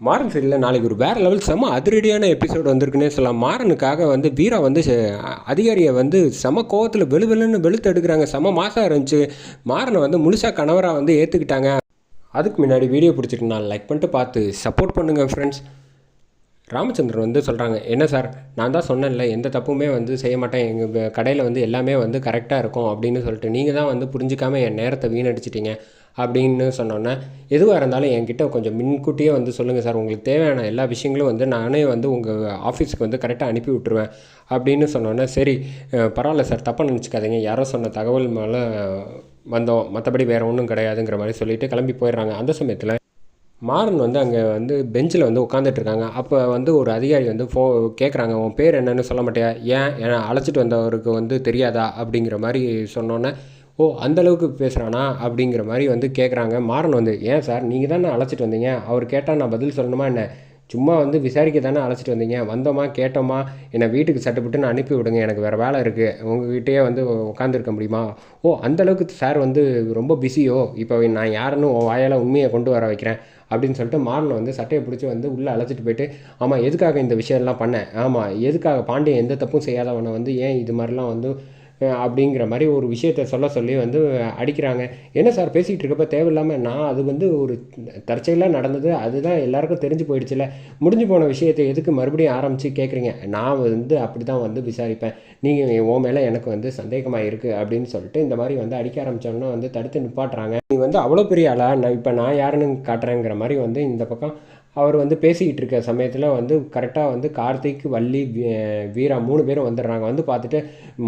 மாறன் சீரியலில். நாளைக்கு ஒரு வேறு லெவல் செம அதிரடியான எபிசோடு வந்திருக்குன்னே சொல்லலாம். மாறனுக்காக வந்து வீரா வந்து அதிகாரியை வந்து செம கோவத்தில் வெளு வெளுன்னு வெளுத்து எடுக்கிறாங்க. செம மாசாக இருந்துச்சு. மாறனை வந்து முழுசாக கணவராக வந்து ஏற்றுக்கிட்டாங்க அதுக்கு முன்னாடி வீடியோ பிடிச்சிருக்கு நான் லைக் பண்ணிட்டு பார்த்து சப்போர்ட் பண்ணுங்கள் ஃப்ரெண்ட்ஸ் ராமச்சந்திரன் வந்து சொல்கிறாங்க என்ன சார் நான் தான் சொன்னேன்ல எந்த தப்புமே வந்து செய்ய மாட்டேன். எங்கள் கடையில் வந்து எல்லாமே வந்து கரெக்டாக இருக்கும். அப்படின்னு சொல்லிட்டு நீங்கள் தான் வந்து புரிஞ்சிக்காமல் என் நேரத்தை வீணடிச்சிட்டீங்க. அப்படின்னு சொன்னோன்னே எதுவாக இருந்தாலும் என்கிட்ட கொஞ்சம் முன்கூட்டியே வந்து சொல்லுங்கள் சார். உங்களுக்கு தேவையான எல்லா விஷயங்களும் வந்து நானே வந்து உங்கள் ஆஃபீஸுக்கு வந்து கரெக்டாக அனுப்பி விட்டுருவேன் அப்படின்னு சொன்னோன்னே சரி பரவாயில்ல சார் தப்பாக நினச்சிக்காதீங்க. யாரோ சொன்ன தகவல் மேலே வந்தோம். மற்றபடி வேறு ஒன்றும் கிடையாதுங்கிற மாதிரி சொல்லிவிட்டு கிளம்பி போயிடுறாங்க. அந்த சமயத்தில் மாறன் வந்து அங்கே வந்து பெஞ்சில் வந்து உட்காந்துட்டு இருக்காங்க. அப்போ வந்து ஒரு அதிகாரி வந்து ஃபோ கேட்குறாங்க உன் பேர் என்னன்னு சொல்ல மாட்டியா? ஏன்? ஏன்னா அழைச்சிட்டு வந்தவருக்கு வந்து தெரியாதா? அப்படிங்கிற மாதிரி சொன்னோன்னே ஓ அந்தளவுக்கு பேசுகிறானா அப்படிங்கிற மாதிரி வந்து கேட்குறாங்க மாறன் வந்து ஏன் சார்? நீங்கள் தானே அழைச்சிட்டு வந்தீங்க? அவர் கேட்டால் நான் பதில் சொல்லணுமா என்ன? சும்மா வந்து விசாரிக்க தானே அழைச்சிட்டு வந்தீங்க? வந்தோமா? கேட்டோமா? என்னை வீட்டுக்கு சட்டுப்பட்டு நான் அனுப்பி விடுங்க. எனக்கு வேறு வேலை இருக்குது உங்ககிட்டயே வந்து உட்காந்துருக்க முடியுமா? ஓ அந்த அளவுக்கு சார் வந்து ரொம்ப பிஸியோ இப்போ நான் யாருன்னு உன் வாயால் உண்மையை கொண்டு வர வைக்கிறேன். அப்படின்னு சொல்லிட்டு மாறனை வந்து சட்டையை பிடிச்சி வந்து உள்ளே அழைச்சிட்டு போயிட்டு ஆமாம் எதுக்காக இந்த விஷயம்லாம் பண்ணேன் ஆமாம் எதுக்காக? பாண்டியன் எந்த தப்பும் செய்யாதவனை வந்து ஏன் இது மாதிரிலாம் வந்து அப்படிங்கிற மாதிரி ஒரு விஷயத்த சொல்ல சொல்லி வந்து அடிக்கிறாங்க. என்ன சார் பேசிகிட்டு இருக்கப்ப தேவையில்லாமல் நான் அது வந்து ஒரு தற்செயலாக நடந்தது அதுதான் எல்லாருக்கும் தெரிஞ்சு போயிடுச்சுல. முடிஞ்சு போன விஷயத்தை எதுக்கு மறுபடியும் ஆரம்பித்து கேட்குறீங்க நான் வந்து அப்படி தான் வந்து விசாரிப்பேன். நீங்கள் உன் மேலே எனக்கு வந்து சந்தேகமாக இருக்குது அப்படின்னு சொல்லிட்டு இந்த மாதிரி வந்து அடிக்க ஆரம்பித்தோன்னா வந்து தடுத்து நிப்பாட்டுறாங்க. நீ வந்து அவ்வளோ பெரிய ஆளா? நான் இப்போ நான் யாருன்னு காட்டுறேங்கிற மாதிரி வந்து இந்த பக்கம் அவர் வந்து பேசிக்கிட்டு இருக்க சமயத்தில் வந்து கரெக்டாக வந்து கார்த்திக் வள்ளி வீரா மூணு பேரும் வந்துடுறாங்க. வந்து பார்த்துட்டு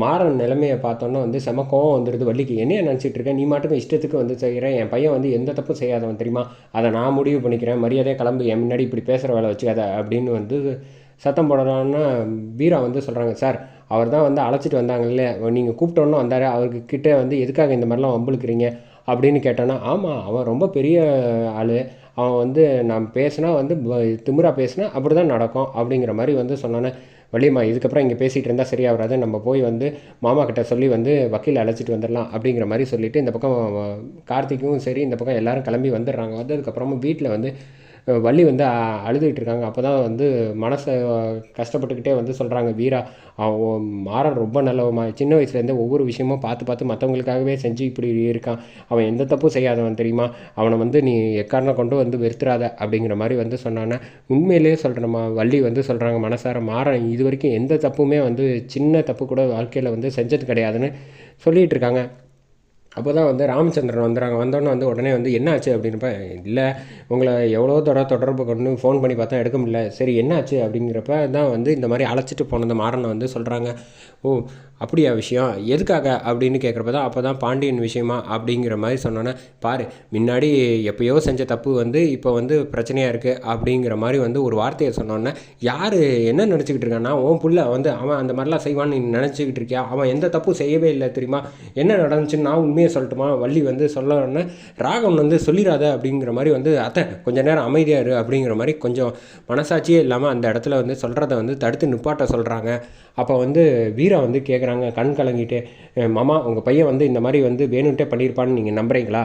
மாறன் நிலைமையை பார்த்தோன்னே வந்து செம கோவம் வந்துடுது. வள்ளிக்கு என்னையை நினச்சிட்டு இருக்கேன் நீ மட்டும் இஷ்டத்துக்கு வந்து செய்கிறேன் என் பையன் வந்து எந்த தப்பும் செய்யாதவன் தெரியுமா? அதை நான் முடிவு பண்ணிக்கிறேன். மரியாதையாக கிளம்பு. என் முன்னாடி இப்படி பேசுகிற வேலை வச்சுக்காத. அப்படின்னு வந்து சத்தம் போடலான்னா வீரா வந்து சொல்கிறாங்க சார் அவர் தான் வந்து அழைச்சிட்டு வந்தாங்கல்ல நீங்கள் கூப்பிட்டோன்னு வந்தார். அவருக்கு கிட்டே வந்து எதுக்காக இந்த மாதிரிலாம் வம்புழுக்கிறீங்க? அப்படின்னு கேட்டோன்னா ஆமாம் அவன் ரொம்ப பெரிய ஆள். அவன் வந்து நான் பேசினா வந்து ப- பேசினா அப்படி தான் நடக்கும் அப்படிங்கிற மாதிரி வந்து சொன்னோன்னே வழியம்மா இதுக்கப்புறம் இங்கே பேசிகிட்டு இருந்தால் சரியாக வராது நம்ம போய் வந்து மாமா கிட்ட சொல்லி வந்து வக்கீல் அழைச்சிட்டு வந்துடலாம் அப்படிங்கிற மாதிரி சொல்லிவிட்டு இந்த பக்கம் கார்த்திக்கும் சரி இந்த பக்கம் எல்லோரும் கிளம்பி வந்துடுறாங்க. வந்ததுக்கப்புறமும் வீட்டில் வந்து வள்ளி வந்து அழுதுகிட்டு இருக்காங்க. அப்போ தான் வந்து மனசை கஷ்டப்பட்டுக்கிட்டே வந்து சொல்கிறாங்க வீரா அவன் மாறன் ரொம்ப நல்லவமா சின்ன வயசுலேருந்தே ஒவ்வொரு விஷயமும் பார்த்து பார்த்து மற்றவங்களுக்காகவே செஞ்சு இப்படி இருக்கான். அவன் எந்த தப்பும் செய்யாதவன் தெரியுமா? அவனை வந்து நீ எக்காரணம் கொண்டு வந்து வெறுத்துறாத. அப்படிங்கிற மாதிரி வந்து சொன்னானே உண்மையிலேயே சொல்கிறேம்மா வள்ளி வந்து சொல்கிறாங்க மனசார மாறன் இது வரைக்கும் எந்த தப்புமே வந்து சின்ன தப்பு கூட வாழ்க்கையில் வந்து செஞ்சது கிடையாதுன்னு சொல்லிகிட்டு இருக்காங்க. அப்போ தான் வந்து ராமச்சந்திரன் வந்துடுறாங்க வந்தோடனே வந்து உடனே வந்து என்னாச்சு? அப்படின்றப்ப இல்லை உங்களை எவ்வளோ தடவை தொடர்பு கொண்டு ஃபோன் பண்ணி பார்த்தா எடுக்க முடியல. சரி என்னாச்சு? அப்படிங்கிறப்ப தான் வந்து இந்த மாதிரி அழைச்சிட்டு போனது மாறனை வந்து சொல்கிறாங்க ஓ அப்படியா விஷயம்? எதுக்காக அப்படின்னு கேட்குறப்ப தான் அப்போ தான் பாண்டியன் விஷயமா அப்படிங்கிற மாதிரி சொன்னோன்னே பாரு முன்னாடி எப்பயோ செஞ்ச தப்பு வந்து இப்போ வந்து பிரச்சனையாக இருக்குது அப்படிங்கிற மாதிரி வந்து ஒரு வார்த்தையை சொன்னோன்னே யார் என்ன நினச்சிக்கிட்டு இருக்கான்னா உன் புள்ள வந்து அவன் அந்த மாதிரிலாம் செய்வான்னு நீ நினச்சிக்கிட்டு இருக்கியா? அவன் எந்த தப்பும் செய்யவே இல்லை தெரியுமா? என்ன நடந்துச்சுன்னு நான் உண்மையை சொல்லட்டுமா? வள்ளி வந்து சொல்லணுன்னே ராகவன் வந்து சொல்லிடாத அப்படிங்கிற மாதிரி வந்து அத்தை கொஞ்சம் நேரம் அமைதியாக இரு அப்படிங்கிற மாதிரி கொஞ்சம் மனசாட்சியே இல்லாமல் அந்த இடத்துல வந்து சொல்கிறத வந்து தடுத்து நிப்பாட்ட சொல்கிறாங்க அப்போ வந்து வீரா வந்து கேட்குறாங்க கண் கலங்கிட்டு மாமா உங்கள் பையன் வந்து இந்த மாதிரி வந்து வேணுன்ட்டே பண்ணியிருப்பான்னு நீங்கள் நம்புறீங்களா?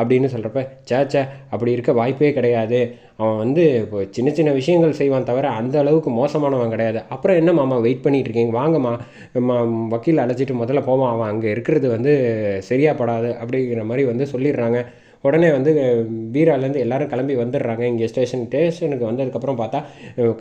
அப்படின்னு சொல்கிறப்ப சே சே அப்படி இருக்க வாய்ப்பே கிடையாது. அவன் வந்து இப்போ சின்ன சின்ன விஷயங்கள் செய்வான் தவிர அந்த அளவுக்கு மோசமானவன் கிடையாது. அப்புறம் என்ன மாமா வெயிட் பண்ணிகிட்டு இருக்கீங்க? வாங்கம்மா. ம வக்கீல் அழைச்சிட்டு முதல்ல போவான் அவன் அங்கே இருக்கிறது வந்து சரியாக படாது. அப்படிங்கிற மாதிரி வந்து சொல்லிடுறாங்க. உடனே வந்து பீராலேருந்து எல்லோரும் எல்லாரும் கிளம்பி வந்துடுறாங்க. இங்கே ஸ்டேஷன் ஸ்டேஷனுக்கு வந்ததுக்கப்புறம் பார்த்தா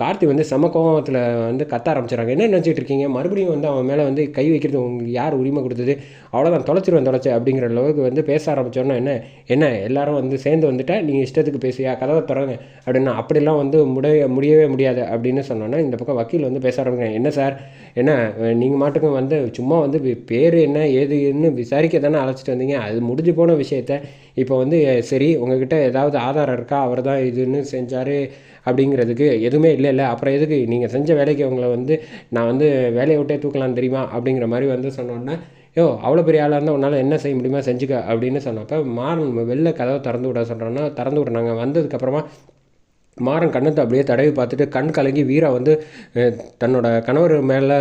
கார்த்தி வந்து செம கோவத்தில் வந்து கத்த ஆரம்பிச்சிடுறாங்க என்ன நினச்சிட்டு இருக்கீங்க? மறுபடியும் வந்து அவன் மேலே வந்து கை வைக்கிறது உங்களுக்கு யார் உரிமை கொடுத்தது? அவ்வளோதான் தொலைச்சிருவேன் தொலைச்சு அப்படிங்கிற அளவுக்கு வந்து பேச ஆரம்பித்தோன்னா என்ன என்ன எல்லாரும் வந்து சேர்ந்து வந்துட்டா? நீங்கள் இஷ்டத்துக்கு பேசியா கதவை திறங்க அப்படின்னா அப்படிலாம் வந்து முடிய முடியவே முடியாது அப்படின்னு சொன்னோன்னா இந்த பக்கம் வக்கீல் வந்து பேச ஆரம்பிக்கிறேன் என்ன சார்? என்ன நீங்கள் மாட்டுக்கும் வந்து சும்மா வந்து பேர் என்ன ஏதுன்னு விசாரிக்க தானே அழைச்சிட்டு வந்தீங்க? அது முடிஞ்சு போன விஷயத்த இப்போ வந்து சரி உங்ககிட்ட ஏதாவது ஆதாரம் இருக்கா? அவர் தான் இதுன்னு செஞ்சார் அப்படிங்கிறதுக்கு எதுவுமே இல்லை இல்லை. அப்புறம் எதுக்கு? நீங்கள் செஞ்ச வேலைக்கு அவங்கள வந்து நான் வந்து வேலையை விட்டே தூக்கலாம் தெரியுமா? அப்படிங்கிற மாதிரி வந்து சொன்னோன்னே யோ அவ்வளோ பெரிய ஆளாக இருந்தால் உன்னால் என்ன செய்ய முடியுமா? செஞ்சுக்க அப்படின்னு சொன்னப்போ மாறன் வெளில கதவை திறந்து விட சொல்கிறோன்னா திறந்து விட்றாங்க வந்ததுக்கப்புறமா மாறன் கண்ணத்தை அப்படியே தடவி பார்த்துட்டு கண் கலங்கி வீரா வந்து தன்னோட கணவர் மேலே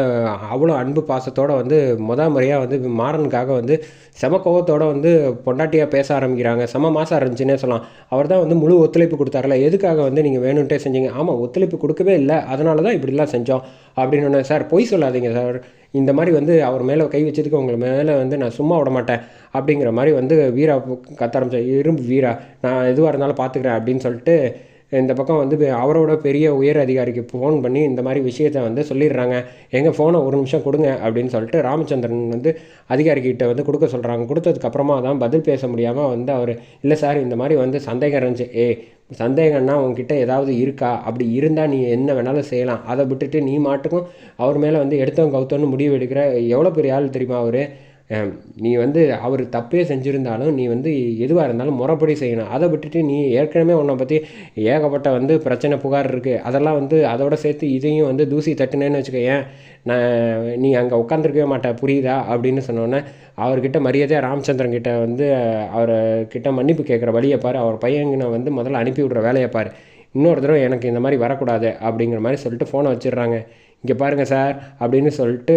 அவ்வளோ அன்பு பாசத்தோடு வந்து முத முறையாக வந்து மாறனுக்காக வந்து செம கோவத்தோடு வந்து பொண்டாட்டியாக பேச ஆரம்பிக்கிறாங்க. செம மாதம் இருந்துச்சுன்னே சொல்லலாம். அவர் தான் வந்து முழு ஒத்துழைப்பு கொடுத்தாருல. எதுக்காக வந்து நீங்கள் வேணும்ட்டே செஞ்சீங்க? ஆமாம் ஒத்துழைப்பு கொடுக்கவே இல்லை. அதனால தான் இப்படிலாம் செஞ்சோம். அப்படின்னு சார் பொய் சொல்லாதீங்க சார். இந்த மாதிரி வந்து அவர் மேலே கை வச்சதுக்கு உங்களை மேலே வந்து நான் சும்மா விட மாட்டேன். அப்படிங்கிற மாதிரி வந்து வீரா கத்த ஆரம்பிச்சேன் இரும்பு வீரா நான் எதுவாக இருந்தாலும் பார்த்துக்கிறேன் அப்படின்னு சொல்லிட்டு இந்த பக்கம் வந்து அவரோட பெரிய உயர் அதிகாரிக்கு ஃபோன் பண்ணி இந்த மாதிரி விஷயத்த வந்து சொல்லிடுறாங்க. எங்கள் ஃபோனை ஒரு நிமிஷம் கொடுங்க அப்படின்னு சொல்லிட்டு ராமச்சந்திரன் வந்து அதிகாரிக்கிட்ட வந்து கொடுக்க சொல்கிறாங்க கொடுத்ததுக்கப்புறமா தான் பதில் பேச முடியாமல் வந்து அவர் இல்லை சார் இந்த மாதிரி வந்து சந்தேகம் இருந்துச்சு. ஏ சந்தேகம்னா உங்ககிட்ட ஏதாவது இருக்கா? அப்படி இருந்தால் நீ என்ன வேணாலும் செய்யலாம். அதை விட்டுட்டு நீ மாட்டுக்கும். அவர் மேலே வந்து எடுத்தவன் கவுத்தோன்னு முடிவு எடுக்கிற எவ்வளோ பெரிய ஆள் தெரியுமா அவர்? நீ வந்து அவர் தப்பே செஞ்சுருந்தாலும் நீ வந்து எதுவாக இருந்தாலும் முறைப்படி செய்யணும். அதை விட்டுட்டு நீ ஏற்கனவே உன்னை பற்றி ஏகப்பட்ட வந்து பிரச்சனை புகார் இருக்குது அதெல்லாம் வந்து அதோட சேர்த்து இதையும் வந்து தூசி தட்டுனேன்னு வச்சுக்கோயேன். நான் நீ அங்கே உட்காந்துருக்கவே மாட்டேன் புரியுதா? அப்படின்னு சொன்னோன்னே அவர்கிட்ட மரியாதையாக ராமச்சந்திரன் கிட்ட வந்து அவர்கிட்ட மன்னிப்பு கேட்குற வழியை பாரு. அவர் பையனை வந்து முதல்ல அனுப்பி விட்ற வேலையை பாரு. இன்னொரு தடவை எனக்கு இந்த மாதிரி வரக்கூடாது அப்படிங்கிற மாதிரி சொல்லிட்டு ஃபோனை வச்சிடுறாங்க. இங்கே பாருங்கள் சார் அப்படின்னு சொல்லிட்டு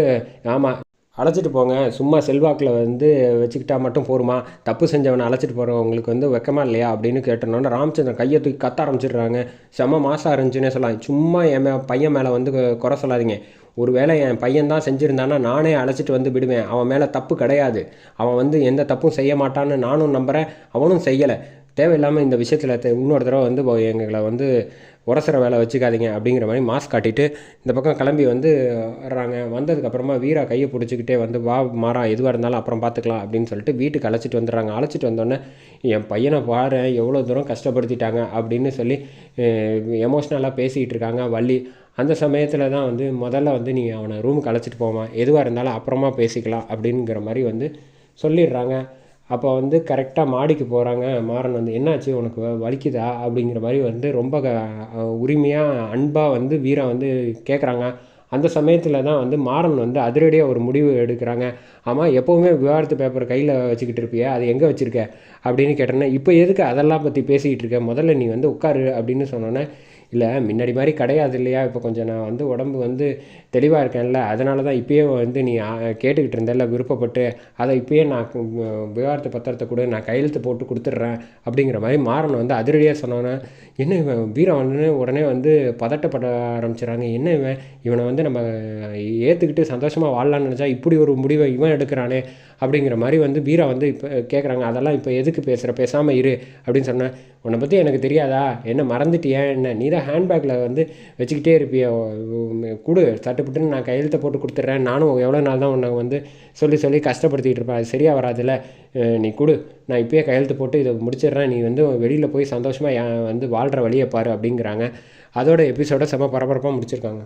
ஆமாம் அழைச்சிட்டு போங்க. சும்மா செல்வாக்கில் வந்து வச்சுக்கிட்டா மட்டும் போருமா? தப்பு செஞ்சவனை அழைச்சிட்டு போகிறவங்களுக்கு வந்து வெக்கமா இல்லையா? அப்படின்னு கேட்டனோட ராமச்சந்திரன் கையை தூக்கி கத்த ஆரம்பிச்சிடுறாங்க. செம மாதம் இருந்துச்சுன்னே சொல்லலாம். சும்மா என் மே பையன் மேலே வந்து குறை சொல்லாதீங்க. ஒரு வேளை என் பையன் தான் செஞ்சுருந்தானா நானே அழைச்சிட்டு வந்து விடுவேன். அவன் மேலே தப்பு கிடையாது. அவன் வந்து எந்த தப்பும் செய்ய மாட்டான்னு நானும் நம்புகிறேன் அவனும் செய்யலை. தேவையில்லாமல் இந்த விஷயத்தில் இன்னொரு தடவை வந்து எங்களை வந்து உரசுற வேலை வச்சுக்காதீங்க அப்படிங்கிற மாதிரி மாஸ்க் காட்டிட்டு இந்த பக்கம் கிளம்பி வந்து வர்றாங்க. வந்ததுக்கப்புறமா வீரா கையை பிடிச்சிக்கிட்டே வந்து வா மாறா எதுவாக இருந்தாலும் அப்புறம் பார்த்துக்கலாம் அப்படின்னு சொல்லிட்டு வீட்டுக்கு அழைச்சிட்டு வந்துடுறாங்க. அழைச்சிட்டு வந்தோடனே என் பையனை பாரு எவ்வளோ தூரம் கஷ்டப்படுத்திட்டாங்க அப்படின்னு சொல்லி எமோஷ்னலாக பேசிகிட்டு இருக்காங்க வள்ளி. அந்த சமயத்தில் தான் வந்து முதல்ல வந்து நீ அவனை ரூமுக்கு அழைச்சிட்டு போவான் எதுவாக இருந்தாலும் அப்புறமா பேசிக்கலாம் அப்படிங்கிற மாதிரி வந்து சொல்லிடுறாங்க. அப்போ வந்து கரெக்டாக மாடிக்கு போகிறாங்க மாறன் வந்து என்னாச்சு? உனக்கு வ- வலிக்குதா? அப்படிங்கிற மாதிரி வந்து ரொம்ப க உரிமையாக அன்பாக வந்து வீரா வந்து கேட்குறாங்க அந்த சமயத்தில் தான் வந்து மாறன் வந்து அதிரடியாக ஒரு முடிவு எடுக்கிறாங்க. ஆமாம் எப்போவுமே விவாகரத்து பேப்பர் கையில் வச்சுக்கிட்டு இருப்பியா அது எங்கே வச்சுருக்க? அப்படின்னு கேட்டேன்னா இப்போ எதுக்கு அதெல்லாம் பற்றி பேசிக்கிட்டு இருக்க? முதல்ல நீ வந்து உட்காரு அப்படின்னு சொன்னோன்னே இல்லை முன்னாடி மாதிரி கிடையாது இல்லையா? இப்போ கொஞ்சம் நான் வந்து உடம்பு வந்து தெளிவாக இருக்கேன்ல. அதனால தான் இப்போயே வந்து நீ கேட்டுக்கிட்டு இருந்தல்ல விருப்பப்பட்டு. அதை இப்பயே நான் விவகாரத்தை பத்திரத்தை கொடு நான் கையெழுத்து போட்டு கொடுத்துட்றேன் அப்படிங்கிற மாதிரி மாறன் வந்து அதிரடியாக சொன்னோன்னே என்ன இவன் வீரன் வந்து உடனே வந்து பதட்டப்பட ஆரம்பிச்சிடறாங்க என்ன இவன்? இவனை வந்து நம்ம ஏற்றுக்கிட்டு சந்தோஷமாக வாழலாம்னு நினச்சா இப்படி ஒரு முடிவை இவன் எடுக்கிறானே. அப்படிங்கிற மாதிரி வந்து வீரா வந்து இப்போ கேட்குறாங்க அதெல்லாம் இப்போ எதுக்கு பேசுகிற பேசாமல் இரு அப்படின்னு சொன்னேன் உன்னை பற்றி எனக்கு தெரியாதா? என்ன மறந்துட்டியா? என்ன? நீ தான் ஹேண்ட்பேக்கில் வந்து வச்சுக்கிட்டே இருப்பிய? கொடு சட்டுப்பட்டுன்னு நான் கையெழுத்தை போட்டு கொடுத்துட்றேன். நானும் எவ்வளோ நாள் தான் உன்னை வந்து சொல்லி சொல்லி கஷ்டப்படுத்திக்கிட்டு இருப்பேன். அது சரியாக வராதுல்ல. நீ கொடு. நான் இப்பயே கையெழுத்து போட்டு இதை முடிச்சிடுறேன். நீ வந்து வெளியில் போய் சந்தோஷமாக வந்து வாழ்கிற வழியை பாரு அப்படிங்கிறாங்க. அதோட எபிசோட செம்ம பரபரப்பாக முடிச்சிருக்காங்க.